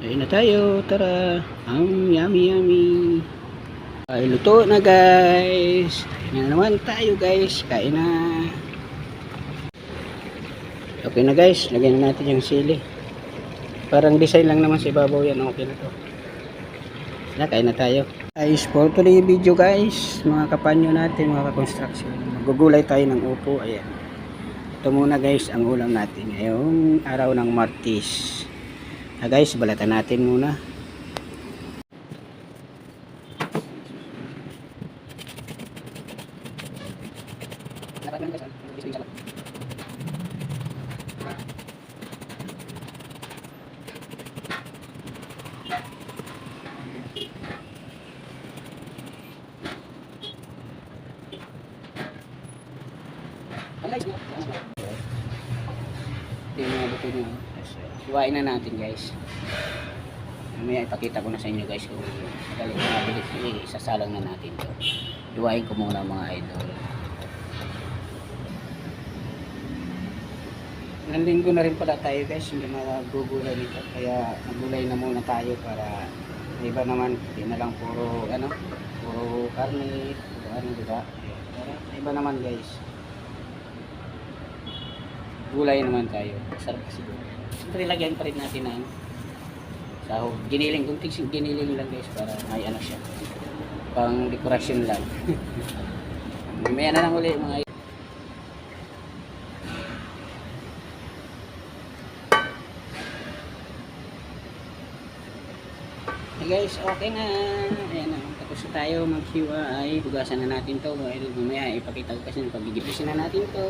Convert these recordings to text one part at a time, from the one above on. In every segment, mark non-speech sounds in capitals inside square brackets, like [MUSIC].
Ayun na tayo, tara. Ang yummy yummy. Ay, luto na guys. Kain na naman tayo guys. Kain na. Okay na guys, lagyan na natin yung sili. Parang design lang naman si babaw yan. Okay na to. Na, kain na tayo. Guys, for today video guys, mga kapanyo natin, mga ka-construction. Magugulay tayo ng upo. Ayan. Ito muna guys, ang ulam natin. Ngayong araw ng Martis. Ah guys, balatan natin muna. Ito yung mga buto nyo. Iwain na natin guys. Mamaya ipakita ko na sa inyo guys kung magaling na mabilis. Isasalang na natin to. Iwain ko muna mga idol. Ilang na rin pala tayo guys, hindi magugulay nito. Kaya nagulay na muna tayo para iba naman, hindi na lang puro ano, puro karne, puro ano, diba? Iba naman guys. Gulay naman tayo. Sarap kasi gulay. Siyempre lagyan pa rin natin ng sahog. Giniling, kunting giniling lang guys para may ano siya. Pang dekorasyon lang. [LAUGHS] Mamaya na lang uli mga Hey guys, okay na. Ayan na. Tapos tayo maghiwa ay hugasan na natin to. Ay, mamaya ipakita ko kasi pagigipisin na natin to.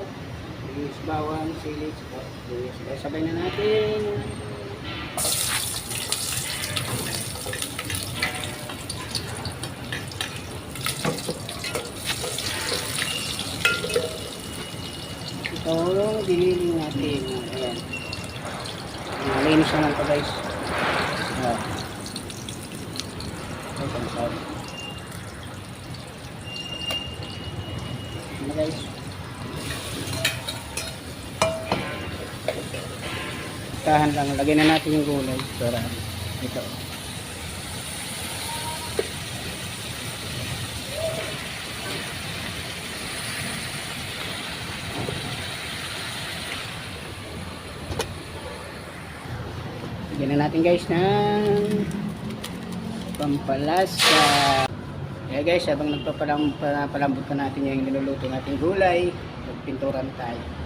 Yung bawang, sili, sabay, sabay na natin. Ito diniling natin. Ayan. Malinis naman to guys. Ayan. Sarap. Ano guys? Tahan lang. Lagyan na natin yung gulay. Para ito. Lagyan na natin guys ng pampalasa. Kaya guys, habang nagpapalambot pa natin yung niluluto natin gulay, magpinturan tayo.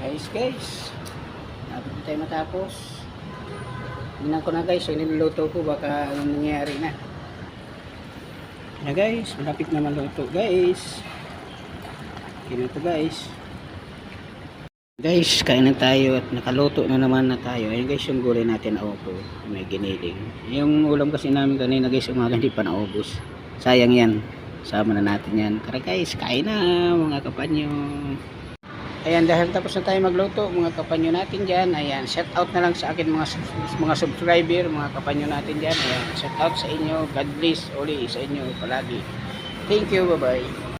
Guys, guys. Dapat tayo matapos. Tingnan ko na guys, yung niluluto ko baka anong nangyayari na. Na guys, malapit na maluto guys. Na to guys. Guys, kain na tayo at nakaluto na naman na tayo. Ayun guys, yung gulay natin na opo. May giniling. Yung ulam kasi namin kanina guys, umaga hindi pa naubos. Sayang yan. Sama na natin yan. Tara guys, kain na mga kapanyo. Ayan, dahil tapos na tayo magluto, mga kapanyo natin dyan. Ayan, shout out na lang sa akin mga, mga subscriber, mga kapanyo natin dyan. Ayan, shout out sa inyo. God bless uli sa inyo palagi. Thank you, bye-bye.